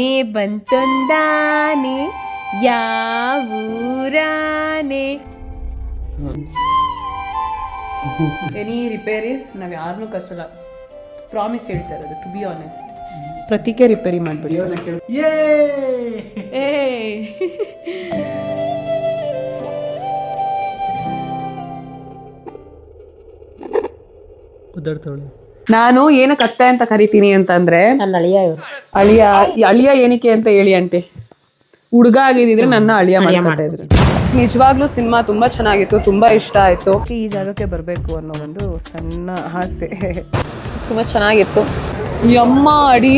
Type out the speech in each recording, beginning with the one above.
ನೇ ಬಂತೊಂದಾನೆ ಯಾವೂರಾನೆ? ಎನಿ ರಿಪೇರಿಸ್ ನಾವು ಯಾರನ್ನೂ ಕಸಲ ಪ್ರಾಮಿಸ್ ಹೇಳ್ತಾ ಇರೋದು ಟು ಬಿ ಆನೆಸ್ಟ್ ಪ್ರತಿಕೆ ರಿಪೇರಿ ಮಾಡ್ಬಿಡಿ. ಏ. ನಾನು ಏನಕ್ಕೆ ಅತ್ತೆ ಅಂತ ಕರಿತೀನಿ ಅಂತಂದ್ರೆ ನನ್ನ ಅಳಿಯ ಇವರು. ಅಳಿಯ ಈ ಅಳಿಯ ಏನಕ್ಕೆ ಅಂತ ಹೇಳಿ ಆಂಟಿ. ಹುಡುಗ ಆಗಿದ್ರೆ ನನ್ನ ಅಳಿಯ ಮಾಡ್ತಾ ಇದ್ರು. ನಿಜವಾಗ್ಲೂ ಸಿನಿಮಾ ತುಂಬಾ ಚೆನ್ನಾಗಿತ್ತು ತುಂಬಾ ಇಷ್ಟ ಆಯ್ತು. ಈ ಜಾಗಕ್ಕೆ ಬರಬೇಕು ಅನ್ನೋ ಒಂದು ಸಣ್ಣ ಆಸೆ. ತುಂಬಾ ಚೆನ್ನಾಗಿತ್ತು. ಯಮ್ಮ ಅಡಿ.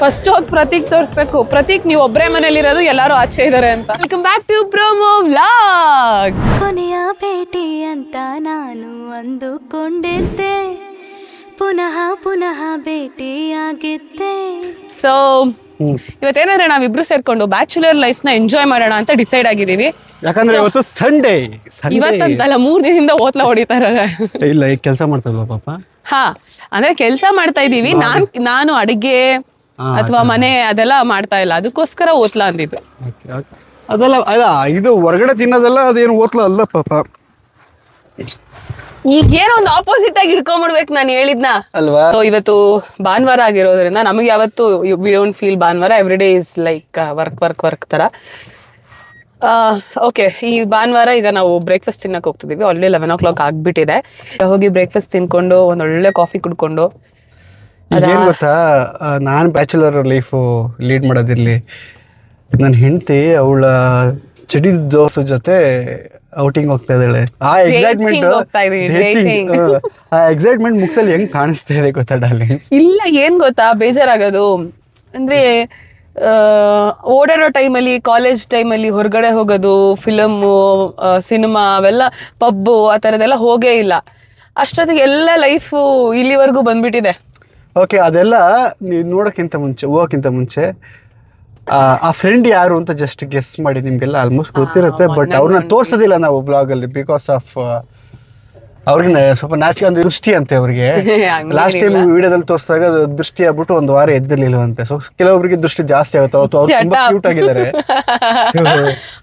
ಫಸ್ಟ್ ಹೋಗಿ ಪ್ರತೀಕ್ ತೋರಿಸ್ಬೇಕು. ಪ್ರತೀಕ್ ನೀವು ಒಬ್ಬರೇ ಮನೇಲಿರೋದು ಎಲ್ಲರೂ ಆಚೆ ಇದ್ದಾರೆ ಅಂತ. Welcome back to promo vlog ಕೊನೆಯ ಭೇಟಿ ಅಂತ ನಾನು ಅಂದುಕೊಂಡಿದ್ದೆ. ಪುನಃ ಪುನಃ ಭೇಟಿಯಾಗಿದ್ದೆ. ಸೊ ಇವತ್ತೇನಂದ್ರೆ ನಾವಿಬ್ರು ಸೇರ್ಕೊಂಡು ಬ್ಯಾಚುಲರ್ ಲೈಫ್ನ ಎಂಜಾಯ್ ಮಾಡೋಣ ಅಂತ ಡಿಸೈಡ್ ಆಗಿದೀವಿ ಯಾಕಂದ್ರೆ ಇವತ್ತು ಸಂಡೇ ಇವತ್ತಂತಲ್ಲ ಮೂರ್ ದಿನದಿಂದ ಓತ್ಲ ಹೊಡಿತಾ ಇರೋದೆ. ಇಲ್ಲ ಈಗ ಕೆಲಸ ಮಾಡ್ತಲ್ವಾ ಪಾಪ? ಹಾ ಅಂದ್ರೆ ಕೆಲಸ ಮಾಡ್ತಾ ಇದೀವಿ ನಾನ್ ನಾನು ಅಡಿಗೆ ಅಥವಾ ಮನೆ ಅದೆಲ್ಲ ಮಾಡ್ತಾ ಇಲ್ಲ. ಅದಕ್ಕೋಸ್ಕರ ಓತ್ಲ ಅಂದಿದ್ದು. ಅದೆಲ್ಲ ಅಲ್ಲ ಇದು ಹೊರಗಡೆ ತಿನ್ನೋದೆಲ್ಲ ಅದೇನು ಓದ್ಲ ಅಲ್ಲ ಪಾಪ. ಈಗ ಏನೋ ಒಂದು ಆಪೋಸಿಟ್ ಆಗಿ ಇಟ್ಕೊಂಡ್ಬಿಡ್ಬೇಕು ನಾನು ಹೇಳಿದ್ನ. ಅಲ್ವಾ? ಸೊ ಇವತ್ತು ಭಾನುವಾರ ಆಗಿರೋದ್ರಿಂದ ನಮಗೆ ಯಾವತ್ತು ವಿ ಡೋಂಟ್ ಫೀಲ್ ಭಾನುವಾರ. Every day is like work work work ತರ. ಓಕೆ ಈ ಭಾನುವಾರ ಈಗ ನಾವು ಬ್ರೇಕ್ಫಾಸ್ಟ್ ತಿನ್ನಕ್ಕೆ ಹೋಗ್ತಿದ್ದೀವಿ ಆಲ್ರೆಡಿ ಲೆವೆನ್ ಓ ಕ್ಲಾಕ್ ಆಗ್ಬಿಟ್ಟಿದೆ ಹೋಗಿ ಬ್ರೇಕ್ಫಾಸ್ಟ್ ತಿನ್ಕೊಂಡು ಒಂದೊಳ್ಳೆ ಒಳ್ಳೆ ಕಾಫಿ ಕುಡ್ಕೊಂಡು ಏನ್ ಗೊತ್ತಾ? ನಾನು ಬ್ಯಾಚುಲರ್ ಲೈಫು ಲೀಡ್ ಮಾಡೋದಿರಲಿ. ನನ್ನ ಹೆಂಡತಿ ಅವಳ ಚಡಿ ದೋಸೆ ಜೊತೆ ಔಟಿಂಗ್ ಹೋಗ್ತಾ ಇದ್ದಾಳೆ. ಆ ಎಕ್ಸೈಟ್ಮೆಂಟ್. ಆ ಎಕ್ಸೈಟ್ಮೆಂಟ್ ಮುಖದಲ್ಲಿ ಹೆಂಗ್ ಕಾಣಿಸ್ತಾ ಇದೆ ಗೊತ್ತಾ ಡಾರ್ಲಿಂಗ್ ಇಲ್ಲ ಏನ್ ಗೊತ್ತಾ ಬೇಜಾರಾಗೋದು. ಅಂದ್ರೆ ಓಡಾಡೋ ಟೈಮಲ್ಲಿ ಕಾಲೇಜ್ ಟೈಮಲ್ಲಿ ಹೊರಗಡೆ ಹೋಗೋದು ಫಿಲಮ್ಮು ಸಿನಿಮಾ ಅವೆಲ್ಲ ಪಬ್ಬು ಆ ಥರದ್ದೆಲ್ಲ ಹೋಗೇ ಇಲ್ಲ. ಅಷ್ಟೊತ್ತಿಗೆ ಎಲ್ಲ ಲೈಫು ಇಲ್ಲಿವರೆಗೂ ಬಂದ್ಬಿಟ್ಟಿದೆ. ಓಕೆ ಅದೆಲ್ಲ ನೀವು ನೋಡೋಕ್ಕಿಂತ ಮುಂಚೆ ಹೋಗೋಕ್ಕಿಂತ ಮುಂಚೆ ಆ, ಫ್ರೆಂಡ್ ಯಾರು ಅಂತ ಜಸ್ಟ್ ಗೆಸ್ ಮಾಡಿ ನಿಮ್ಗೆಲ್ಲ ಆಲ್ಮೋಸ್ಟ್ ಗೊತ್ತಿರುತ್ತೆ ಬಟ್ ಅವ್ರನ್ನ ತೋರ್ಸೋದಿಲ್ಲ ನಾವು ಬ್ಲಾಗ್ ಅಲ್ಲಿ ಬಿಕಾಸ್ ಆಫ್ ಅವ್ರಿಗೆ ಸ್ವಲ್ಪ ನಾಚಿಕೆ ಒಂದು ದೃಷ್ಟಿ ಅಂತೆ ಅವ್ರಿಗೆ. ಲಾಸ್ಟ್ ಟೈಮ್ ವಿಡಿಯೋದಲ್ಲಿ ತೋರಿಸಿದಾಗ ದೃಷ್ಟಿ ಆಗ್ಬಿಟ್ಟು ಒಂದು ವಾರ ಎದ್ದಿರ್ಲಿಲ್ವಂತೆ. ಸೊ ಕೆಲವೊಬ್ರಿಗೆ ದೃಷ್ಟಿ ಜಾಸ್ತಿ ಆಗುತ್ತೆ. ಅವತ್ತು ಅವ್ರು ತುಂಬಾ ಕ್ಯೂಟ್ ಆಗಿದ್ದಾರೆ.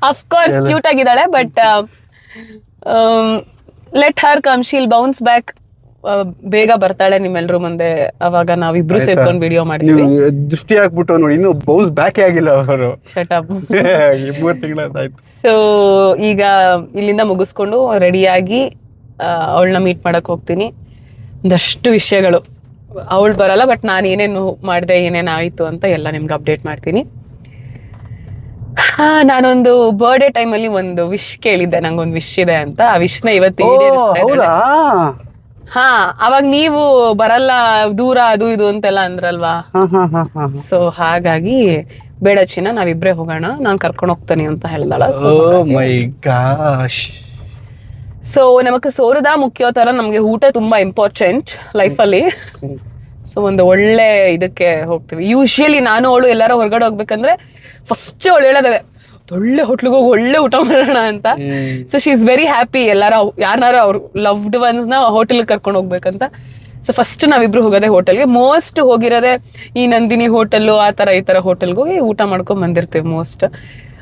ಅಫ್ಕೋರ್ಸ್ ಕ್ಯೂಟ್ ಆಗಿದ್ದಾಳೆ but let her come she'll bounce back ಬೇಗ ಬರ್ತಾಳೆ ನಿಮ್ಮೆಲ್ಲರ ಮುಂದೆ. ಅವಾಗ ನಾವಿಬ್ರು ಸೇರ್ಕೊಂಡು ವಿಡಿಯೋ ಮಾಡ್ತೀವಿ ನೀವು ದೃಷ್ಟಿ ಹಾಕ್ಬಿಟ್ಟು ನೋಡಿ ಇನ್ನು ಬೌನ್ಸ್ ಬ್ಯಾಕ್ ಆಗಿಲ್ಲ ಅವರು. ಶಟ್ ಅಪ್ ಮೂರು ತಿಂಗಳಾಯ್ತು ಸೊ ಈಗ ಇಲ್ಲಿಂದ ಮುಗಿಸ್ಕೊಂಡು ರೆಡಿಯಾಗಿ ಅವಳನ್ನ ಮೀಟ್ ಮಾಡಕ್ ಹೋಗ್ತೀನಿ. ಒಂದಷ್ಟು ವಿಷಯಗಳು. ಅವಳು ಬರಲ್ಲ ಬಟ್ ನಾನು ಏನೇನು ಮಾಡಿದೆ ಏನೇನು ಆಯಿತು ಅಂತ ಎಲ್ಲ ನಿಮ್ಗೆ ಅಪ್ಡೇಟ್ ಮಾಡ್ತೀನಿ. ಹಾ ನಾನೊಂದು ಬರ್ಡೇ ಟೈಮಲ್ಲಿ ಒಂದು ವಿಶ್ ಕೇಳಿದ್ದೆ. ನಂಗೊಂದು ವಿಶ್ ಇದೆ ಅಂತ. ಆ ವಿಶ್ನ ಇವತ್ತು ಹಾ ಅವಾಗ ನೀವು ಬರಲ್ಲ ದೂರ ಅದು ಇದು ಅಂತೆಲ್ಲ ಅಂದ್ರಲ್ವಾ? ಹಾ ಹಾ ಹಾ ಹಾ ಸೊ ಹಾಗಾಗಿ ಬೇಡ ಚಿನ್ನ ನಾವಿಬ್ರೆ ಹೋಗೋಣ ನಾನ್ ಕರ್ಕೊಂಡು ಹೋಗ್ತೀನಿ ಅಂತ ಹೇಳ್ದಾಳ. ಸೊ ಓ ಮೈ ಗಾಶ್ ಸೊ ನಮಗೆ ಸೋರದ ಮುಖ್ಯ ತರ ನಮ್ಗೆ ಊಟ ತುಂಬಾ ಇಂಪಾರ್ಟೆಂಟ್ ಲೈಫಲ್ಲಿ ಸೊ ಒಂದು ಒಳ್ಳೆ ಇದಕ್ಕೆ ಹೋಗ್ತೀವಿ. ಯೂಶಲಿ ನಾನು ಅವಳು ಎಲ್ಲಾರು ಹೊರಗಡೆ ಹೋಗ್ಬೇಕಂದ್ರೆ ಫಸ್ಟ್ ಅವಳು ಹೇಳೋದೇ ಒಳ್ಳೆ ಹೋಟ್ಲಿಗೆ ಹೋಗಿ ಒಳ್ಳೆ ಊಟ ಮಾಡೋಣ ಅಂತ. So she is very happy ಎಲ್ಲಾರ ಯಾರನ್ನಾರ ಅವ್ರ ಲವ್ಡ್ ಒನ್ಸ್ನ ಹೋಟೆಲ್ ಕರ್ಕೊಂಡು ಹೋಗ್ಬೇಕಂತ. ಸೊ ಫಸ್ಟ್ ನಾವಿಬ್ರು ಹೋಗೋದೇ ಹೋಟೆಲ್ಗೆ. ಮೋಸ್ಟ್ ಹೋಗಿರೋದೇ ಈ ನಂದಿನಿ ಹೋಟೆಲ್ಲು ಆ ಥರ ಈ ಥರ ಹೋಟೆಲ್ಗೆ ಹೋಗಿ ಊಟ ಮಾಡ್ಕೊಂಡ್ ಬಂದಿರ್ತೀವಿ ಮೋಸ್ಟ್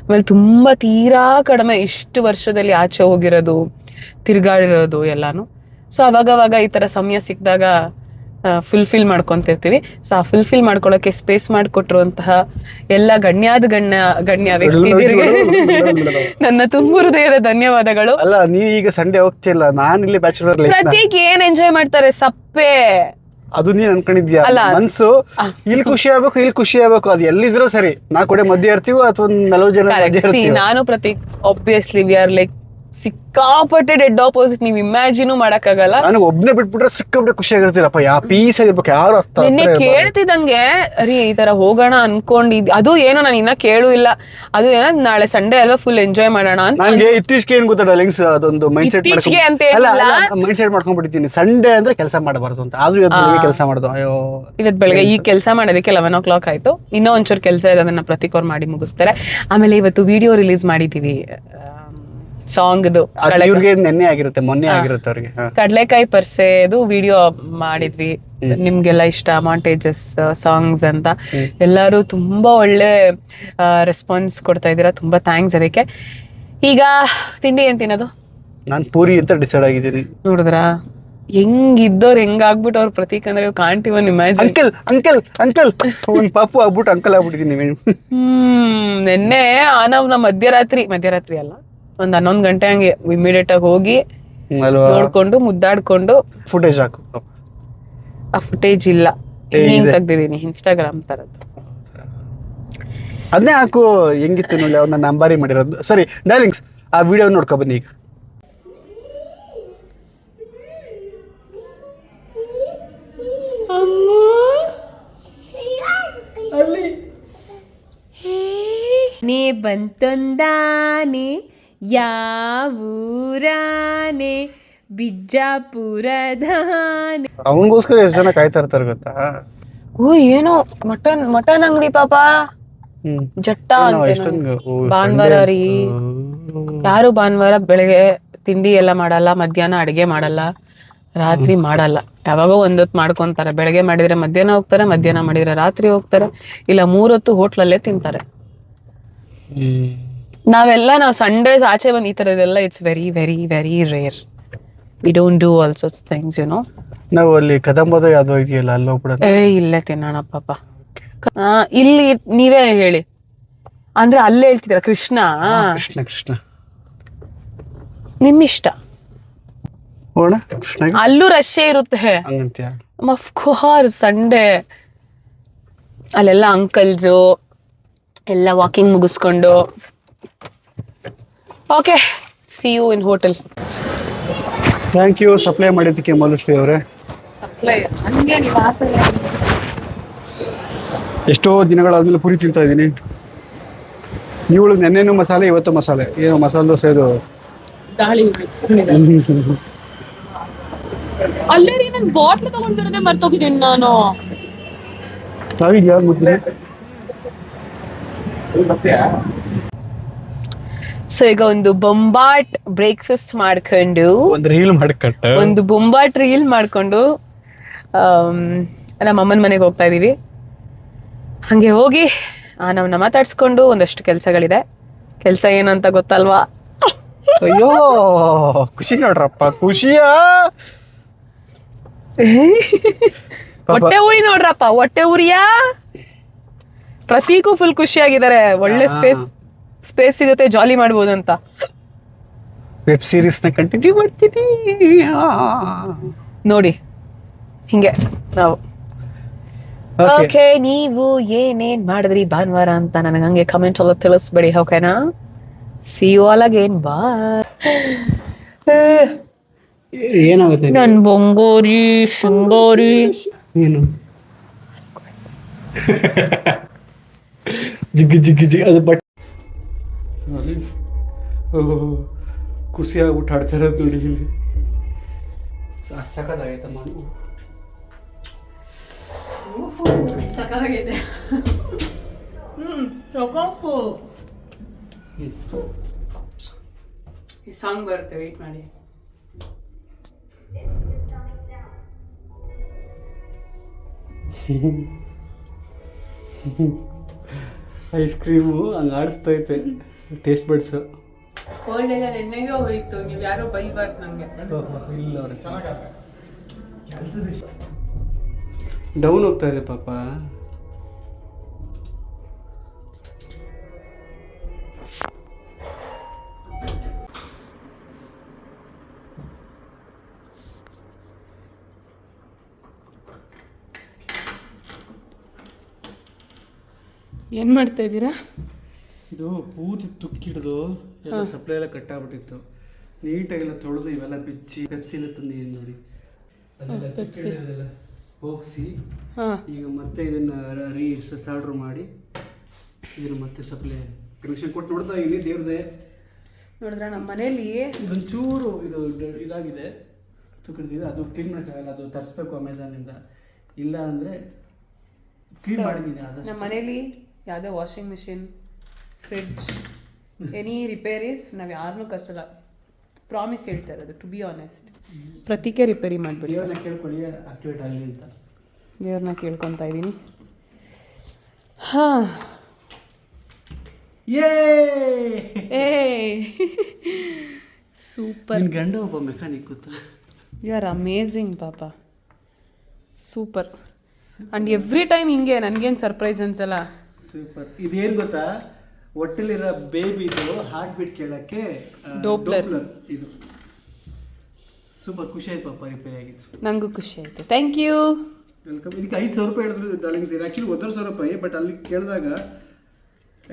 ಆಮೇಲೆ ತುಂಬಾ ತೀರಾ ಕಡಿಮೆ ಇಷ್ಟು ವರ್ಷದಲ್ಲಿ ಆಚೆ ಹೋಗಿರೋದು ತಿರ್ಗಾಡಿರೋದು ಎಲ್ಲಾನು. ಸೊ ಅವಾಗವಾಗ ಈ ಥರ ಸಮಯ ಸಿಕ್ಕಿದಾಗ ಫುಲ್ಫಿಲ್ ಮಾಡ್ಕೊಂತಿರ್ತೀವಿ. ಸೊ ಆ ಫುಲ್ಫಿಲ್ ಮಾಡ್ಕೊಳ್ಳೋಕೆ ಸ್ಪೇಸ್ ಮಾಡಿಕೊಟ್ಟಿರುವಂತಹ ಎಲ್ಲ ಗಣ್ಯಾದ ಗಣ್ಯ ಗಣ್ಯ ವ್ಯಕ್ತಿಗಳಿಗೆ ನನ್ನ ತುಂಬು ಹೃದಯದ ಧನ್ಯವಾದಗಳು. ಅಲ್ಲ ನೀ ಈಗ ಸಂಡೇ ಹೋಗ್ತಿಲ್ಲ ನಾನು ಇಲ್ಲಿ ಬ್ಯಾಚುಲರ್ ಪ್ರತ್ಯೇಕ ಪ್ರತೀಕ್ ಏನ್ ಎಂಜಾಯ್ ಮಾಡ್ತಾರೆ? ಸಪ್ಪೆ. ಅದು ನೀನ್ ಅನ್ಕೊಂಡಿದ್ಯಾ? ಅಲ್ಲ. ಮನ್ಸು ಇಲ್ಲಿ ಖುಷಿ ಆಗ್ಬೇಕು ಇಲ್ಲಿ ಖುಷಿ ಆಗ್ಬೇಕು. ಅದು ಎಲ್ಲಿದ್ರು ಸರಿ ನಾ ಕೂಡ ಮಧ್ಯೆ ಇರ್ತೀವೋ ಅಥವಾ ನಲವತ್ತು ಜನ ನಾನು Prateek obviously we are like ಸಿಕ್ಕಾಪಟ್ಟೆ ಡೆಡ್ ಆಪೋಸಿಟ್ ನೀವ್ ಇಮ್ಯಾಜಿನು ಮಾಡಕ್ಕಾಗಲ್ಲ. ನನಗೆ ಒಬ್ನೇ ಬಿಟ್ಬಿಟ್ರೆ ಸಿಕ್ಕಾಪಟ್ಟೆ ಖುಷಿ ಆಗಿರ್ತೀರಪ್ಪ ಯಾ ಪೀಸ್ ಆಗಿರ್ಬೇಕು ಯಾರು ಅರ್ಥ ನಿನ್ನೆ ಕೇಳ್ತಿದಂಗೆ ಅರಿ ಈ ತರ ಹೋಗೋಣ ಅನ್ಕೊಂಡಿದ್ ಅದು ಏನು ನಾನು ಇನ್ನ ಕೇಳು ಇಲ್ಲ ಅದು ಏನೋ ನಾಳೆ ಸಂಡೇ ಅಲ್ವಾ ಫುಲ್ ಎಂಜಾಯ್ ಮಾಡೋಣ ಅಂತ ನನಗೆ ಇತ್ತೀಚೆಗೆ ಏನ್ ಗೊತ್ತಾ ಡಾರ್ಲಿಂಗ್ಸ್ ಅದೊಂದು ಮೈಂಡ್ ಸೆಟ್ ಇತ್ತೀಚೆಗೆ ಅಂತ ಇಲ್ಲ ಏನಿಲ್ಲ. ಮೈಂಡ್ ಸೆಟ್ ಮಾಡ್ಕೊಂಡ್ಬಿಟ್ಟಿದ್ದೀನಿ ಸಂಡೇ ಅಂದ್ರೆ ಕೆಲಸ ಮಾಡಬಾರ್ದು ಅಂತ. ಆದ್ರೂ ಇವತ್ತು ಬೆಳಿಗ್ಗೆ ಕೆಲಸ ಮಾಡೋದು. ಅಯ್ಯೋ ಇವತ್ತು ಬೆಳಗ್ಗೆ ಈ ಕೆಲಸ ಮಾಡೋದಕ್ಕೆ ಲೆವೆನ್ ಓ ಕ್ಲಾಕ್ ಆಯ್ತು. ಇನ್ನೂ ಒಂಚೂರು ಕೆಲಸ ಇದೆ ಅದನ್ನ ಪ್ರತಿಕೋರ್ ಮಾಡಿ ಮುಗಿಸ್ತಾರೆ. ಆಮೇಲೆ ಇವತ್ತು ವಿಡಿಯೋ ರಿಲೀಸ್ ಮಾಡಿದೀವಿ. ಸಾಂಗ್ದು ಇವ್ರಿಗೆ ನೆನ್ನೆ ಆಗಿರುತ್ತೆ ಮೊನ್ನೆ ಆಗಿರುತ್ತೆ ಅವ್ರಿಗೆ ಕಡಲೆಕಾಯಿ ಪರ್ಸೆ ಪರ್ಸೆದು ವಿಡಿಯೋ ಮಾಡಿದ್ವಿ. ನಿಮ್ಗೆಲ್ಲ ಇಷ್ಟ ಮಾಂಟೇಜಸ್ ಸಾಂಗ್ಸ್ ಅಂತ. ಎಲ್ಲರೂ ತುಂಬಾ ಒಳ್ಳೆ ರೆಸ್ಪಾನ್ಸ್ ಕೊಡ್ತಾ ಇದ್ದೀರಾ. ತುಂಬಾ ಥ್ಯಾಂಕ್ಸ್ ಅದಕ್ಕೆ. ಈಗ ತಿಂಡಿ ಏನ್ ತಿನ್ನೋದು? ನಾನ್ ಪೂರಿ ಅಂತ ಡಿಸೈಡ್ ಆಗಿದ್ದೀನಿ. ನೋಡಿದ್ರಾ? ಹೆಂಗಿದ್ದವ್ರು ಹೆಂಗಾಗ್ಬಿಟ್ಟು ಅವ್ರ ಪ್ರತೀಕ್ ಅಂದ್ರೆ can't even imagine uncle uncle uncle ಒಂದ್ ಪಾಪು ಆಗ್ಬಿಟ್ಟು ಅಂಕಲ್ ಆಗ್ಬಿಟ್ಟಿದ್ದೀನಿ ಹ್ಮ್ ನಿನ್ನೆ ನಾವು ನಮ್ಮ ಮಧ್ಯರಾತ್ರಿ ಮಧ್ಯರಾತ್ರಿ ಅಲ್ಲ? ಒಂದ್ ಹನ್ನೊಂದ್ ಗಂಟೆ ಹಂಗೆ ಇಮಿಡಿಯೇಟ್ ಆಗಿ ಹೋಗಿ ನೋಡ್ಕೊಂಡು ಮುದ್ದಾಡ್ಕೊಂಡು. ಫುಟೇಜ್ ಹಾಕು. ಆ ಫುಟೇಜ್ ಇಲ್ಲ. ಹಿಂಗ್. ತೆಗ್ದಿದೀನಿ ಇನ್ಸ್ಟಾಗ್ರಾಮ್ ತರದ್ದು. ಅದನ್ನೇ ಹಾಕು ಹೆಂಗಿತ್ತು ನೋಡಿ ಅವ್ನ ನಂಬಾರಿ ಮಾಡಿರೋದು. ಸರಿ ಡೈಲಿಂಗ್ಸ್ ಆ ವಿಡಿಯೋ ನೋಡ್ಕೊ ಬನ್ನಿ ಈಗ. ನೀ ಬಂತೊಂದಾನೆ? ಯಾವೂರಾನೆ ಬಿಜ್ಜಾಪುರದಾನೆ. ಅವನಿಗೋಸ್ಕರ ಎಷ್ಟು ಜನ ಕಾಯ್ತಾ ಇರ್ತಾರೆ ಗೊತ್ತಾ? ಓ ಏನೋ ಮಟನ್ ಮಟನ್ ಅಂಗಡಿ ಪಾಪ. ಹ್ಮ್. ಜಟ್ಟ ಏನೋ ಎಷ್ಟೊಂದು ಓ, ಭಾನುವಾರ Sunday ರೀ ಯಾರು ಭಾನುವಾರ ಬೆಳಗ್ಗೆ ತಿಂಡಿ ಎಲ್ಲ ಮಾಡಲ್ಲ ಮಧ್ಯಾಹ್ನ ಅಡಿಗೆ ಮಾಡಲ್ಲ ರಾತ್ರಿ ಮಾಡಲ್ಲ. ಯಾವಾಗೋ ಒಂದೊತ್ತು ಮಾಡ್ಕೊಂತಾರೆ. ಬೆಳಗ್ಗೆ ಮಾಡಿದ್ರೆ ಮಧ್ಯಾಹ್ನ ಹೋಗ್ತಾರೆ ಮಧ್ಯಾಹ್ನ ಮಾಡಿದ್ರೆ ರಾತ್ರಿ ಹೋಗ್ತಾರೆ. ಇಲ್ಲ ಮೂರೊತ್ತು ಹೋಟ್ಲಲ್ಲೇ ತಿಂತಾರೆ. ಹ್ಮ್. ನಾವೆಲ್ಲ ನಾವು ಸಂಡೇಸ್ ಆಚೆ ಬಂದು ಈ ಥರದ್ದೆಲ್ಲ it's very very very rare we don't do also things you know ನಾವು ಅಲ್ಲಿ ಕದಂಬದ ಯಾವ್ದೋ ಇದೆಯಲ್ಲ ಅಲ್ಲಿ ಕೂಡ ಏ ಇಲ್ಲೇ ತಿನ್ನೋಣ ಪಾಪ. ಆ, ಇಲ್ಲಿ ನೀವೇ ಹೇಳಿ. ಅಂದ್ರೆ ಅಲ್ಲೇ ಹೇಳ್ತಿದ್ರ ಕೃಷ್ಣ? ಕೃಷ್ಣ ಕೃಷ್ಣ. ನಿಮ್ಮಿಷ್ಟ? ಹೋಗೋಣ ಕೃಷ್ಣ ಅಲ್ಲೂ ರಶ್ಶೇ ಇರುತ್ತೆ. ಹಂಗಂತ್ಯ? ಸಂಡೇ ಅಲ್ಲೆಲ್ಲ ಅಂಕಲ್ಸು ಎಲ್ಲ ವಾಕಿಂಗ್ ಮುಗಿಸ್ಕೊಂಡು. Okay see you in hotel thank you supply ಮಾಡಿದ್ದಕ್ಕೆ ಮಲುಶ್ರೀ ಅವರೇ. ಎಷ್ಟೋ ದಿನಗಳಾದ್ಮೇಲೆ ಪುರಿ ತಿಂತಾ ಇದ್ದೀನಿ. ಇವಳು ನೆನ್ನೆನೂ ಮಸಾಲೆ ಇವತ್ತು ಮಸಾಲೆ. ಏನು ಮಸಾಲೆ ದೋಸೆ ಇದು? ಗಾಳಿ ಅಲ್ಲೇ ರೀ ನನ್ ಬಾಟ್ಲ್ ತಗೊಂಡ್ಬರೋದೇ ಮರ್ತೋಗಿದ್ದೀನಿ ನಾನು. ಮುದ್ದೆ ಸೊ ಈಗ ಒಂದು ಬೊಂಬಾಟ್ ಬ್ರೇಕ್ಫಾಸ್ಟ್ ಮಾಡ್ಕೊಂಡು ಒಂದು ರೀಲ್ ಮಾಡ್ಕಟ್ಟ. ಒಂದು ಬೊಂಬಾಟ್ ರೀಲ್ ಮಾಡ್ಕೊಂಡು ನಮ್ಮ ಅಮ್ಮನ ಮನೆಗೆ ಹೋಗ್ತಾ ಇದೀವಿ. ಹಂಗೆ ಹೋಗಿ ನಮ್ಮನ್ನ ಮಾತಾಡ್ಸ್ಕೊಂಡು ಒಂದಷ್ಟು ಕೆಲಸಗಳಿದೆ. ಕೆಲಸ ಏನಂತ ಗೊತ್ತಲ್ವಾ? ಅಯ್ಯೋ ಖುಷಿ ನೋಡ್ರಪ್ಪ ಖುಷಿಯಾ. ಹೊಟ್ಟೆ ಉರಿ ನೋಡ್ರಪ್ಪ ಹೊಟ್ಟೆ ಉರಿಯಾ ಪ್ರತೀಕು ಫುಲ್ ಖುಷಿಯಾಗಿದ್ದಾರೆ ಒಳ್ಳೆ ಸ್ಪೇಸ್ ಸ್ಪೇಸ್ ಸಿಗುತ್ತೆ ಜಾಲಿ ಮಾಡ್ಬೋದು ಅಂತ ವೆಬ್ ಸೀರೀಸ್ನ ಕಂಟಿನ್ಯೂ ಮಾಡ್ತೀನಿ. ನೋಡಿ ಹಿಂಗೆ ನಾವು. ಓಕೆ ಓಕೆ ನೀವು ಏನೇನ್ ಮಾಡಿದ್ರಿ ಭಾನುವಾರ ಅಂತ ನನಗೆ ಹಂಗೆ ಕಮೆಂಟ್ ಎಲ್ಲ ತಿಳಿಸ್ಬೇಡಿ ಓಕೆನಾ ಸಿ ಯು ಆಲ್ ಅಗೇನ್ ಬಾ ಏನಾಗುತ್ತೆ ನನ್ ಬೊಂಗೋರಿ ಶೃಂಗೋರಿ. ಏನು? ಜಿಗ್ಗಿ ಜಿಗ್ಗಿ ಜಿಗ್ಗಿ ಅದು ಬಟ್ ಖುಷಿ ಆಗ್ಬಿಟ್ಟು ಆಡ್ತಾ ಇರೋದು ನೋಡಿ ಇಲ್ಲಿ ಸಕ್ಕದಾಗೈತಮ್ಮ ಈ ಸಾಂಗ್ ಬರುತ್ತೆ ವೆಯ್ಟ್ ಮಾಡಿ ಐಸ್ ಕ್ರೀಮು ಹಂಗೆ ಆಡಿಸ್ತೈತೆ ಟೇಸ್ಟ್ ಬಡ್ಸ್ ಕೋಲ್ಡ್ ಎಲ್ಲ ನೆನ್ನೆಗೆ ಹೋಯ್ತು ನೀವು ಯಾರೋ ಬೈಬಾರ್ದು ನಂಗೆ. ಇಲ್ಲ ಅವ್ರೆ. ಡೌನ್ ಹೋಗ್ತಾ ಇದೆ ಪಾಪ. ಏನ್ ಮಾಡ್ತಾ ಇದ್ದೀರಾ? ಇದು ಪೂರ್ತಿ ತುಕ್ಕಿಡ್ದು ಎಲ್ಲ ಸಪ್ಲೈ ಎಲ್ಲ ಕಟ್ಟಾಗ್ಬಿಟ್ಟಿತ್ತು. ನೀಟಾಗೆಲ್ಲ ತೊಳೆದು ಇವೆಲ್ಲ ಬಿಚ್ಚಿ ಪೆಪ್ಸಿನ ಏನು ನೋಡಿ. ಅದೆಲ್ಲ ಪೆಪ್ಸಿ ಹೋಗಿಸಿ ಈಗ ಮತ್ತೆ ಇದನ್ನ ರೀ ಆರ್ಡ್ರ್ ಮಾಡಿ ಇದನ್ನ ಮತ್ತೆ ಸಪ್ಲೈ ಕನೆಕ್ಷನ್ ಕೊಟ್ಟು ನೋಡ್ತಾ ಇಲ್ಲಿ ದೇವ್ರದೆ. ನೋಡಿದ್ರ ನಮ್ಮ ಮನೇಲಿ ಒಂಚೂರು ಇದು ಇದಾಗಿದೆ. ತುಕ್ಕಿಡ್ದಿದೆ ಅದು ಕ್ಲೀನ್ ಮಾಡೋಕ್ಕಾಗಲ್ಲ ಅದು ತರಿಸ್ಬೇಕು ಅಮೆಝಾನಿಂದ ಇಲ್ಲ ಅಂದರೆ ಕ್ಲೀನ್ ಮಾಡಿದ್ದೀನಿ ಆದಷ್ಟು. ನಮ್ಮ ಮನೇಲಿ ಯಾವುದೇ washing machine fridge any repairs ನಾವು ಯಾರನ್ನೂ ಕಷ್ಟ ಪ್ರಾಮಿಸ್ ಹೇಳ್ತಾ ಇರೋದು ಟು ಬಿ ಆನೆಸ್ಟ್ ಪ್ರತಿಕೆ ರಿಪೇರಿ ಮಾಡಿಬಿಡಿ. ದೇವ್ರನ್ನ ಕೇಳ್ಕೊಳ್ಳಿ ಆಕ್ಟಿವೇಟ್ ಆಗಲಿ ಅಂತ. ದೇವ್ರನ್ನ ಕೇಳ್ಕೊತಾ ಇದ್ದೀನಿ. ಹಾಂ. ಏ. ಏ ಸೂಪರ್ ಗಂಡ ಒಬ್ಬ ಮೆಕ್ಯಾನಿಕ್ ಗೊತ್ತಾ? ಯು ಆರ್ ಅಮೇಝಿಂಗ್ ಪಾಪ. ಸೂಪರ್ ಅಂಡ್ ಎವ್ರಿ ಟೈಮ್ ಹಿಂಗೆ ನನಗೇನು ಸರ್ಪ್ರೈಸ್ ಅನ್ಸಲ್ಲ? ಸೂಪರ್ ಇದೇನು ಗೊತ್ತಾ? ಹೊಟ್ಟೆಲಿರೋ ಬೇಬಿದು ಹಾರ್ಟ್ ಹಾಕ್ಬಿಟ್ಟು ಕೇಳಕ್ಕೆ. Doppler. ಇದು. ಸೂಪರ್ ಖುಷಿ ಆಯ್ತು ಪಾಪ ರಿಪೇರಿ ಆಗಿತ್ತು ನನಗೂ ಖುಷಿ ಆಯಿತು. ಥ್ಯಾಂಕ್ ಯು ವೆಲ್ಕಮ್ ಇದಕ್ಕೆ ಐದು ಸಾವಿರ ರೂಪಾಯಿ ಹೇಳಿದ್ರು ಡಾರ್ಲಿಂಗ್ಸ್ ಇದು ಆ್ಯಕ್ಚುಲಿ ಒಂದೂವರೆ ಸಾವಿರ ರೂಪಾಯಿ ಬಟ್ ಅಲ್ಲಿ ಕೇಳಿದಾಗ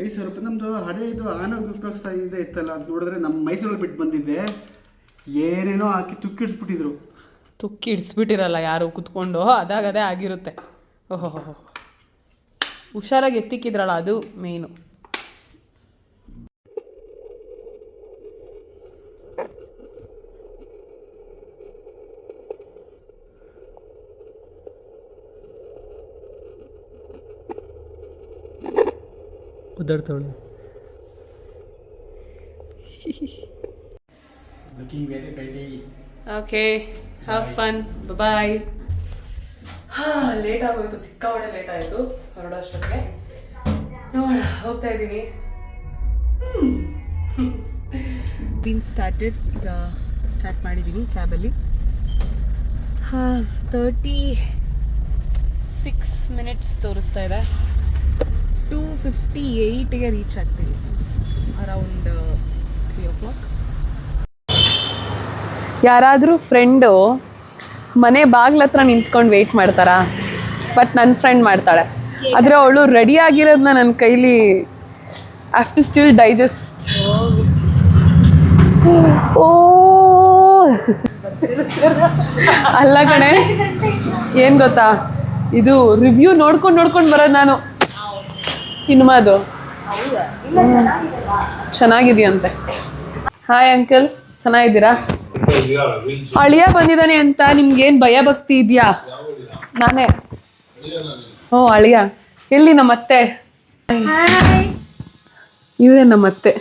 ಐದು ಸಾವಿರ ರೂಪಾಯಿ. ನಮ್ಮದು ಹಳೆ ಇದು ಆನೋಗಿ ಉಪಯೋಗಿಸ್ತಾ ಇದೆ ಇತ್ತಲ್ಲ ಅಂತ ನೋಡಿದ್ರೆ ನಮ್ಮ ಮೈಸೂರಲ್ಲಿ ಬಿಟ್ಟು ಬಂದಿದ್ದೆ. ಏನೇನೋ ಹಾಕಿ ತುಕ್ಕಿಡ್ಸ್ಬಿಟ್ಟಿದ್ರು. ತುಕ್ಕಿ ಇಡಿಸ್ಬಿಟ್ಟಿರಲ್ಲ ಯಾರು ಕುತ್ಕೊಂಡು? ಅದಾಗ ಅದೇ ಆಗಿರುತ್ತೆ. ಓಹೋ ಹುಷಾರಾಗಿ ಎತ್ತಿಕ್ಕಿದ್ರಲ್ಲ ಅದು ಮೇಯ್ನು ಒದ್ದಾಡ್ತಾವಳು ಓಕೆ ಹಾವ್ ಫನ್ ಬಾಯ್ ಹಾಂ ಲೇಟ್ ಆಗೋಯ್ತು ಸಿಕ್ಕಾಪಟ್ಟೆ ಲೇಟ್ ಆಯಿತು ಹೊರಡೋಷ್ಟೊತ್ತಿಗೆ ನೋಡ ಹೋಗ್ತಾ ಇದ್ದೀನಿ. ಬೀನ್ ಸ್ಟಾರ್ಟೆಡ್ ಈಗ ಸ್ಟಾರ್ಟ್ ಮಾಡಿದ್ದೀನಿ ಕ್ಯಾಬಲ್ಲಿ ಹಾಂ ತರ್ಟಿ ಸಿಕ್ಸ್ ಮಿನಿಟ್ಸ್ ತೋರಿಸ್ತಾ ಇದೆ. ಟೂ ಫಿಫ್ಟಿ ಏಯ್ಟಿಗೆ ರೀಚ್ ಆಗ್ತೀವಿ ಅರೌಂಡ್ ತ್ರೀ ಓ ಕ್ಲಾಕ್ ಯಾರಾದರೂ ಫ್ರೆಂಡು ಮನೆ ಬಾಗ್ಲ ಹತ್ರ ನಿಂತ್ಕೊಂಡು ವೆಯ್ಟ್ ಮಾಡ್ತಾರಾ? ಬಟ್ ನನ್ನ ಫ್ರೆಂಡ್ ಮಾಡ್ತಾಳೆ. ಆದರೆ ಅವಳು ರೆಡಿ ಆಗಿರೋದನ್ನ ನನ್ನ ಕೈಲಿ ಟು ಸ್ಟಿಲ್ ಡೈಜೆಸ್ಟ್ ಓ! ಅಲ್ಲ ಕಣೆ, ಏನು ಗೊತ್ತಾ? ಇದು ರಿವ್ಯೂ ನೋಡ್ಕೊಂಡು ನೋಡ್ಕೊಂಡು ಬರೋದು ನಾನು. ಸಿನಿಮಾದು? ಚೆನ್ನಾಗಿದೆಯಂತೆ. ಹಾಯ್ ಅಂಕಲ್ ಚೆನ್ನಾಗಿದ್ದೀರಾ? ಅಳಿಯ ಬಂದಿದ್ದಾನೆ ಅಂತ ನಿಮ್ಗೇನ್ ಭಯ ಭಕ್ತಿ ಇದೆಯಾ? ನಾನೇ. ಓ ಅಳಿಯ. ಎಲ್ಲಿ ನಮ್ಮ ಅತ್ತೆ? ಇವರೇ ನಮ್ಮ ಅತ್ತೆ?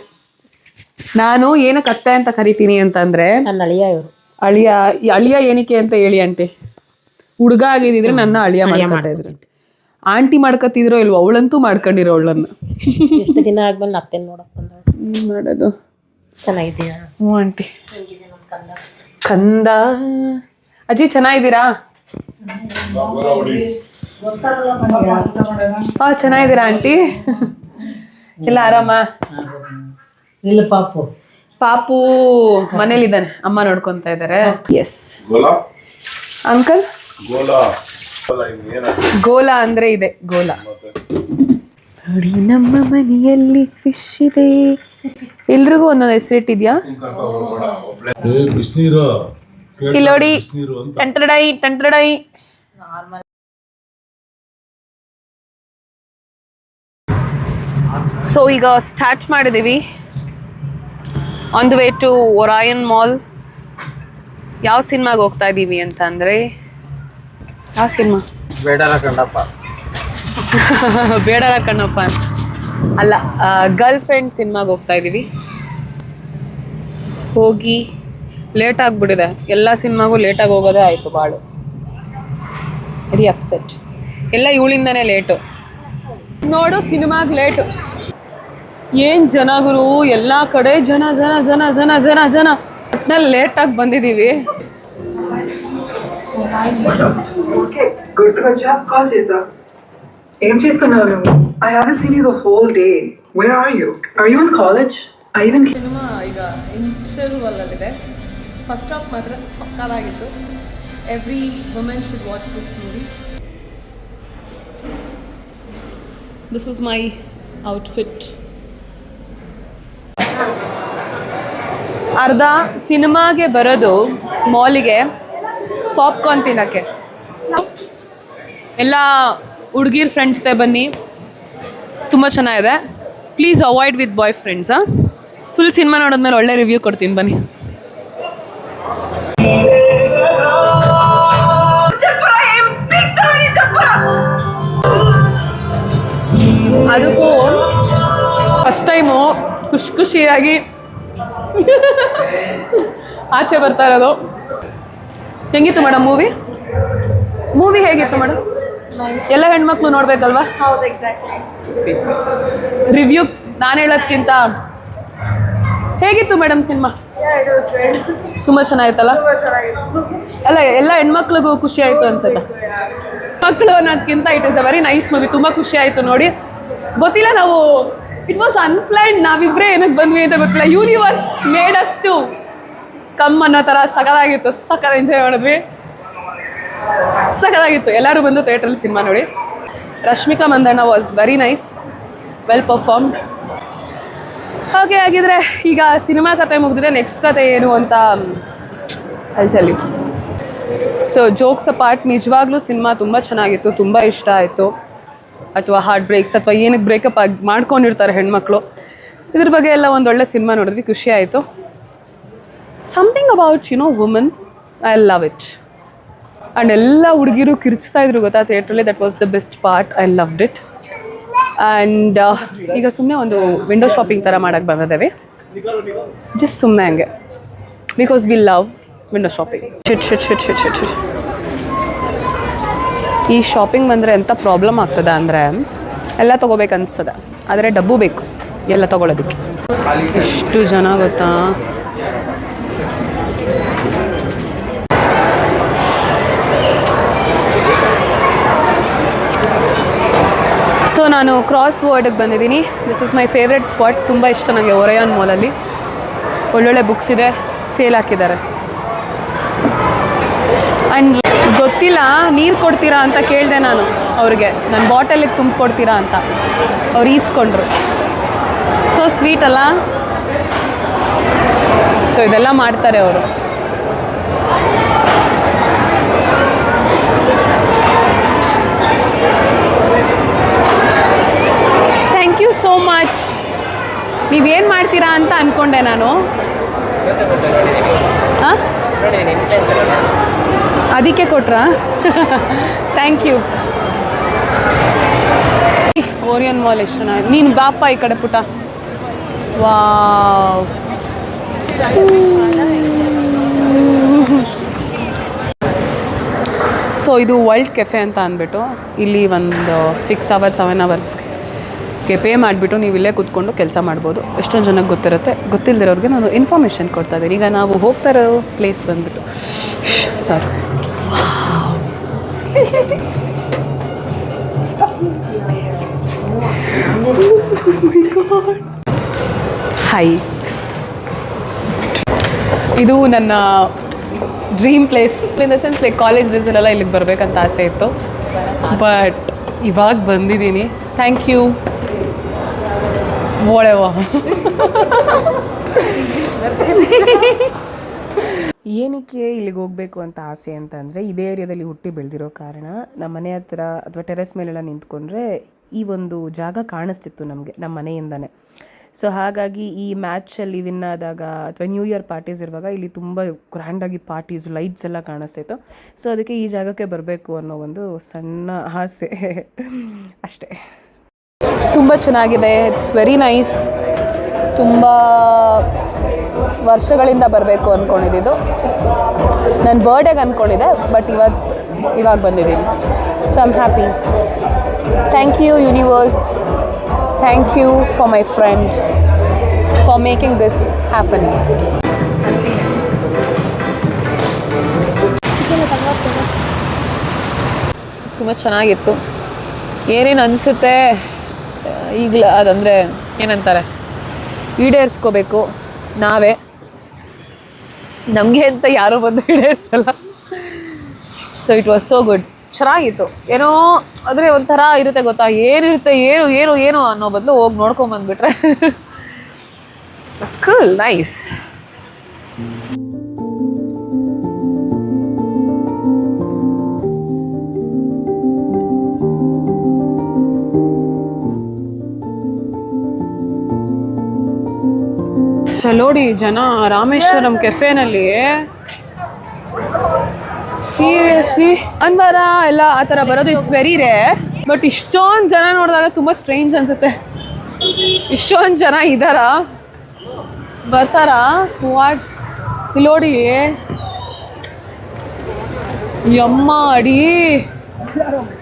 ನಾನು ಏನಕ್ಕೆ ಅತ್ತೆ ಅಂತ ಕರಿತೀನಿ ಅಂತಂದ್ರೆ ನನ್ನ ಅಳಿಯ ಇವರು. ಅಳಿಯ ಅಳಿಯ ಏನಕ್ಕೆ ಅಂತ ಹೇಳಿ ಅಂಟಿ ಹುಡುಗ ಆಗಿದ್ರೆ ನನ್ನ ಅಳಿಯ ಮಾಡ್ತಾ ಇದ್ರು. ಆಂಟಿ ಮಾಡ್ಕೊತಿದ್ರೋ ಇಲ್ವೋ ಅವಳಂತೂ ಮಾಡ್ಕೊಂಡಿರೋ ಅವಳನ್ನ. ಎಷ್ಟು ದಿನ ಆದ್ಮೇಲೆ ಅತ್ತೆ ನೋಡಕ್ ಮಾಡೋದು? ಚೆನ್ನಾಗಿದ್ದೀಯಾ? ಹ್ಞೂ ಆಂಟಿ. ಕಂದ? ಅಜ್ಜಿ ಚೆನ್ನಾಗಿದ್ದೀರಾ? ಹಾ ಚೆನ್ನಾಗಿದ್ದೀರಾ ಆಂಟಿ? ಇಲ್ಲ ಆರಾಮ? ಇಲ್ಲ ಪಾಪು. ಪಾಪು ಮನೇಲಿದ್ದಾನೆ. ಅಮ್ಮ ನೋಡ್ಕೊಂತ ಇದ್ದಾರೆ ಎಸ್ ಗೋಲಾ ಅಂಕಲ್ ಗೋಲಾ. ಗೋಲಾ ಅಂದ್ರೆ ಇದೆ ಗೋಲಾ. ನೋಡಿ ನಮ್ಮ ಮನೆಯಲ್ಲಿ ಫಿಶ್ ಇದೆ. ಎಲ್ರಿಗೂ ಒಂದೊಂದು ಹೆಸರಿಟ್ಟಿದ್ಯಾ ಇಲ್ಲೋಡಿ ಬಿಸಿನೀರು ಇಲ್ಲಿ ನೋಡಿ ಟಂಟ್ರಡೈ ಟಂಟ್ರಡೈ ಸೊ ಈಗ ಸ್ಟಾರ್ಟ್ ಮಾಡಿದ್ದೀವಿ on the way to Orion mall ಯಾವ ಸಿನಿಮಾಗೆ ಹೋಗ್ತಾ ಇದ್ದೀವಿ ಅಂತ ಅಂದರೆ ಯಾವ ಸಿನಿಮಾ ಬೇಡರ ಕಣ್ಣಪ್ಪ. ಬೇಡರ ಕಣ್ಣಪ್ಪ. ಅಲ್ಲ ಗರ್ಲ್ ಫ್ರೆಂಡ್ ಸಿನಿಮಾಗೆ ಹೋಗ್ತಾ ಇದ್ದೀವಿ ಹೋಗಿ ಲೇಟ್ ಆಗಿಬಿಟ್ಟಿದೆ. ಎಲ್ಲ ಸಿನಿಮಾಗೂ ಲೇಟಾಗಿ ಹೋಗೋದೇ ಆಯಿತು ಭಾಳು ವೆರಿ ಅಪ್ಸೆಟ್ ಎಲ್ಲ ಇವಳಿಂದನೇ ಲೇಟು ನೋಡು ಸಿನಿಮಾಗೆ ಲೇಟು ಏನು ಜನ ಗುರು? ಎಲ್ಲ ಕಡೆ ಜನ ಜನ ಜನ ಜನ ಜನ ಜನ. ಒಟ್ನಲ್ಲಿ ಲೇಟಾಗಿ ಬಂದಿದ್ದೀವಿ గుర్తుకు వచ్చా కాల్ చేసా ఏం చేస్తున్నావు నువ్వు I haven't seen you the whole day where are you are you in college I even cinema ಈಗ ಇಂಟರ್ವಲ್ಲಲ್ಲಿದೆ ಫಸ್ಟ್ ಹಾಫ್ ಮಾತ್ರ ಸಕ್ಕತ್ತಾಗಿತ್ತು every women should watch this movie this is my outfit ಅರ್ಧ ಸಿನಿಮಾಗೆ ಬರೋದು ಮಾಲಿಗೆ ಪಾಪ್ಕಾರ್ನ್ ತಿನ್ನೋಕ್ಕೆ. ಎಲ್ಲ ಹುಡುಗಿರ್ ಫ್ರೆಂಡ್ಸ್ ಜೊತೆ ಬನ್ನಿ. ತುಂಬ ಚೆನ್ನಾಗಿದೆ. Please avoid with boyfriends full cinema ನೋಡಿದ್ಮೇಲೆ ಒಳ್ಳೆ ರಿವ್ಯೂ ಕೊಡ್ತೀನಿ, ಬನ್ನಿ. ಅದಕ್ಕೂ ಫಸ್ಟ್ ಟೈಮು ಖುಷಿ ಖುಷಿಯಾಗಿ ಆಚೆ ಬರ್ತಾ ಇರೋದು. ಹೆಂಗಿತ್ತು ಮೇಡಮ್ ಮೂವಿ ಮೂವಿ ಹೇಗಿತ್ತು ಮೇಡಮ್ ಎಲ್ಲ ಹೆಣ್ಮಕ್ಳು ನೋಡ್ಬೇಕಲ್ವಾ? ರಿವ್ಯೂ ನಾನು ಹೇಳೋದ್ಕಿಂತ ಹೇಗಿತ್ತು ಮೇಡಮ್ ಸಿನಿಮಾ ತುಂಬ ಚೆನ್ನಾಗಿತ್ತಲ್ಲ? ಅಲ್ಲ ಎಲ್ಲ ಹೆಣ್ಮಕ್ಳಿಗೂ ಖುಷಿ ಆಯಿತು ಅನ್ಸುತ್ತೆ? ಮಕ್ಕಳು ಅನ್ನೋದಕ್ಕಿಂತ it is a very nice movie ತುಂಬ ಖುಷಿ ಆಯಿತು ನೋಡಿ. ಗೊತ್ತಿಲ್ಲ ನಾವು ಇಟ್ ವಾಸ್ ಅನ್ಪ್ಲಾನ್ಡ್ ನಾವಿಬ್ಬರೇ ಏನಕ್ಕೆ ಬಂದ್ವಿ ಅಂತ ಗೊತ್ತಿಲ್ಲ. ಯೂನಿವರ್ಸ್ ಮೇಡ್ ಅಷ್ಟು ಕಮ್ ಅನ್ನೋ ಥರ ಸಖತ್ತಾಗಿತ್ತು ಸಖತ್ ಎಂಜಾಯ್ ಮಾಡಿದ್ವಿ. ಸಖದಾಗಿತ್ತು. ಎಲ್ಲರೂ ಬಂದು ಥಿಯೇಟ್ರಲ್ಲಿ ಸಿನಿಮಾ ನೋಡಿ. Rashmika Mandanna was very nice well performed okay ಹಾಗಿದ್ರೆ ಈಗ ಸಿನಿಮಾ ಕತೆ ಮುಗಿದಿದೆ. ನೆಕ್ಸ್ಟ್ ಕತೆ ಏನು ಅಂತ ಅಲ್ಲಿ tell you so jokes part ನಿಜವಾಗ್ಲೂ ಸಿನಿಮಾ ತುಂಬ ಚೆನ್ನಾಗಿತ್ತು, ತುಂಬ ಇಷ್ಟ ಆಯಿತು. ಅಥವಾ ಹಾರ್ಟ್ ಬ್ರೇಕ್ಸ್ ಅಥವಾ ಏನಕ್ಕೆ ಬ್ರೇಕಪ್ ಆಗಿ ಮಾಡ್ಕೊಂಡಿರ್ತಾರೆ ಹೆಣ್ಮಕ್ಳು. ಇದ್ರ ಬಗ್ಗೆ ಎಲ್ಲ ಒಂದೊಳ್ಳೆ ಸಿನಿಮಾ ನೋಡಿದ್ವಿ, ಖುಷಿ ಆಯಿತು. Something about you know woman I love it and ಎಲ್ಲ ಹುಡುಗಿರು ಕಿರ್ಚ್ತಾ ಇದ್ರು ಗೊತ್ತಾ ಥಿಯೇಟ್ರಲ್ಲಿ that was the best part I loved it and ಈಗ ಸುಮ್ಮನೆ ಒಂದು ವಿಂಡೋ ಶಾಪಿಂಗ್ ಥರ ಮಾಡೋಕ್ಕೆ ಬಂದಿದ್ದೇವೆ. ಜಸ್ಟ್ ಸುಮ್ಮನೆ ಹಂಗೆ. Because we love window shopping shit shit shit shit shit shit ಈ ಶಾಪಿಂಗ್ ಬಂದರೆ ಎಂಥ ಪ್ರಾಬ್ಲಮ್ ಆಗ್ತದೆ ಅಂದರೆ, ಎಲ್ಲ ತೊಗೋಬೇಕು ಅನಿಸ್ತದೆ. ಆದರೆ ಡಬ್ಬು ಬೇಕು. ಎಲ್ಲ ತೊಗೊಳೋದಕ್ಕೆ. ಎಷ್ಟು ಜನ ಗೊತ್ತಾ? ಸೊ ನಾನು ಕ್ರಾಸ್ ವರ್ಡಿಗೆ ಬಂದಿದ್ದೀನಿ. This is my favourite spot ತುಂಬ ಇಷ್ಟ ನನಗೆ ಒರಯಾನ್ ಮಾಲಲ್ಲಿ ಒಳ್ಳೊಳ್ಳೆ ಬುಕ್ಸ್ ಇದೆ. ಸೇಲ್ ಹಾಕಿದ್ದಾರೆ. ಆ್ಯಂಡ್ ಗೊತ್ತಿಲ್ಲ, ನೀರು ಕೊಡ್ತೀರಾ ಅಂತ ಕೇಳಿದೆ ನಾನು ಅವ್ರಿಗೆ. ನನ್ನ ಬಾಟಲಿಗೆ ತುಂಬಿಕೊಡ್ತೀರಾ ಅಂತ. ಅವ್ರು ಈಸ್ಕೊಂಡ್ರು. ಸೊ ಸ್ವೀಟ್ ಅಲ್ಲ? ಸೊ ಇದೆಲ್ಲ ಮಾಡ್ತಾರೆ ಅವರು ಥ್ಯಾಂಕ್ ಯು ಸೋ ಮಚ್. ನೀವೇನು ಮಾಡ್ತೀರಾ ಅಂತ ಅಂದ್ಕೊಂಡೆ ನಾನು. ಹಾಂ? ಅದಕ್ಕೆ ಕೊಟ್ರಾ? ಥ್ಯಾಂಕ್ ಯು ಓರಿಯನ್ ಮಾಲ್ ಎಷ್ಟು ನೀನು ಬಾಪ ಈ ಕಡೆ ಪುಟ. ವಾವ್ ಸೊ ಇದು ವರ್ಲ್ಡ್ ಕೆಫೆ ಅಂತ ಅಂದ್ಬಿಟ್ಟು ಇಲ್ಲಿ ಒಂದು ಸಿಕ್ಸ್ ಅವರ್ಸ್ ಸೆವೆನ್ ಅವರ್ಸ್ಗೆ ಪೇ ಮಾಡಿಬಿಟ್ಟು ನೀವು ಇಲ್ಲೇ ಕೂತ್ಕೊಂಡು ಕೆಲಸ ಮಾಡ್ಬೋದು. ಎಷ್ಟೊಂದು ಜನಕ್ಕೆ ಗೊತ್ತಿರುತ್ತೆ. ಗೊತ್ತಿಲ್ಲದಿರೋರಿಗೆ ನಾನು ಇನ್ಫಾರ್ಮೇಷನ್ ಕೊಡ್ತಾ ಇದ್ದೀನಿ. ಈಗ ನಾವು ಹೋಗ್ತಾ ಇರೋ ಪ್ಲೇಸ್ ಬಂದ್ಬಿಟ್ಟು. ಸಾರಿ ಹಾಯ್ ಇದು ನನ್ನ dream place in the sense like college ಡೇಸಲ್ಲೆಲ್ಲ ಇಲ್ಲಿಗೆ ಬರಬೇಕಂತ ಆಸೆ ಇತ್ತು. ಬಟ್ ಇವಾಗ ಬಂದಿದ್ದೀನಿ. ಥ್ಯಾಂಕ್ ಯು ಓಳೆವ ಏನಕ್ಕೆ ಇಲ್ಲಿಗೆ ಹೋಗಬೇಕು ಅಂತ ಆಸೆ ಅಂತ ಅಂದರೆ ಇದೇ ಏರಿಯಾದಲ್ಲಿ ಹುಟ್ಟಿ ಬೆಳೆದಿರೋ ಕಾರಣ ನಮ್ಮ ಮನೆ ಹತ್ರ ಅಥವಾ ಟೆರೆಸ್ ಮೇಲೆಲ್ಲ ನಿಂತ್ಕೊಂಡ್ರೆ ಈ ಒಂದು ಜಾಗ ಕಾಣಿಸ್ತಿತ್ತು ನಮಗೆ ನಮ್ಮ ಮನೆಯಿಂದನೇ. ಸೊ ಹಾಗಾಗಿ ಈ ಮ್ಯಾಚಲ್ಲಿ ವಿನ್ ಆದಾಗ ಅಥವಾ ನ್ಯೂ ಇಯರ್ ಪಾರ್ಟೀಸ್ ಇರುವಾಗ ಇಲ್ಲಿ ತುಂಬ ಗ್ರ್ಯಾಂಡಾಗಿ ಪಾರ್ಟೀಸ್ ಲೈಟ್ಸ್ ಎಲ್ಲ ಕಾಣಿಸ್ತಿತ್ತು. ಸೊ ಅದಕ್ಕೆ ಈ ಜಾಗಕ್ಕೆ ಬರಬೇಕು ಅನ್ನೋ ಒಂದು ಸಣ್ಣ ಆಸೆ ಅಷ್ಟೇ. ತುಂಬ ಚೆನ್ನಾಗಿದೆ. ಇಟ್ಸ್ ವೆರಿ ನೈಸ್ ತುಂಬ ವರ್ಷಗಳಿಂದ ಬರಬೇಕು ಅಂದ್ಕೊಂಡಿದ್ದು ನನ್ನ ಬರ್ಡೇಗೆ ಅಂದ್ಕೊಂಡಿದ್ದೆ ಬಟ್ ಇವತ್ತು ಇವಾಗ ಬಂದಿದ್ದೀನಿ. So I'm happy thank you universe thank you for my friend for making this happen ತುಂಬ ಚೆನ್ನಾಗಿತ್ತು. ಏನೇನು ಅನಿಸುತ್ತೆ? ಈಗಲ ಅದಂದರೆ ಏನಂತಾರೆ? ಈಡೇರಿಸ್ಕೋಬೇಕು. ನಾವೇ. ನಮಗೆ ಅಂತ ಯಾರೂ ಬಂದು ಈಡೇರಿಸಲ್ಲ. So it was so good ಚೆನ್ನಾಗಿತ್ತು. ಏನೋ ಆದರೆ ಒಂಥರ ಇರುತ್ತೆ ಗೊತ್ತಾ? ಏನಿರುತ್ತೆ, ಏನು ಏನು ಏನು ಅನ್ನೋ ಬದಲು ಹೋಗಿ ನೋಡ್ಕೊಂಬಂದ್ಬಿಟ್ರೆ. ಸ್ಕೂಲ್ ನೈಸ್ ನೋಡಿ ಜನ ರಾಮೇಶ್ವರಂ ಕೆಫೆನಲ್ಲಿ ಸೀರಿಯಸ್ಲಿ ಅಂದರ ಎಲ್ಲ ಆ ಥರ ಬರೋದು ಇಟ್ಸ್ ವೆರಿ ರೇ ಬಟ್ ಇಷ್ಟೊಂದು ಜನ ನೋಡಿದಾಗ ತುಂಬ ಸ್ಟ್ರೇಂಜ್ ಅನ್ಸುತ್ತೆ. ಇಷ್ಟೊಂದು ಜನ ಇದ್ದಾರಾ ಬರ್ತಾರಾ? ವಾಟ್ ನೋಡಿ. ಯಮ್ಮ ಅಡಿ.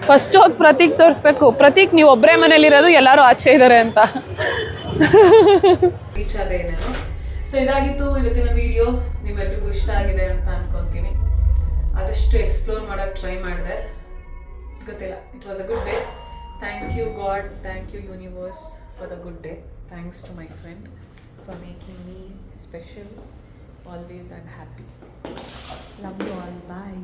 ಫಸ್ಟ್ ಹೋಗಿ ಪ್ರತೀಕ್ ತೋರಿಸ್ಬೇಕು. ಪ್ರತೀಕ್ ನೀವು ಒಬ್ಬರೇ ಮನೇಲಿರೋದು ಎಲ್ಲರೂ ಆಚೆ ಇದ್ದಾರೆ ಅಂತ. ಸೊ ಇದಾಗಿತ್ತು ಇವತ್ತಿನ ವಿಡಿಯೋ ನಿಮ್ಮೆಲ್ರಿಗೂ ಇಷ್ಟ ಆಗಿದೆ ಅಂತ ಅನ್ಕೊಂತೀನಿ. ಆದಷ್ಟು ಎಕ್ಸ್ಪ್ಲೋರ್ ಮಾಡೋಕ್ಕೆ ಟ್ರೈ ಮಾಡಿದೆ. ಗೊತ್ತಿಲ್ಲ. It was a good day thank you god thank you universe for the good day thanks to my friend for making me special always and happy love you all bye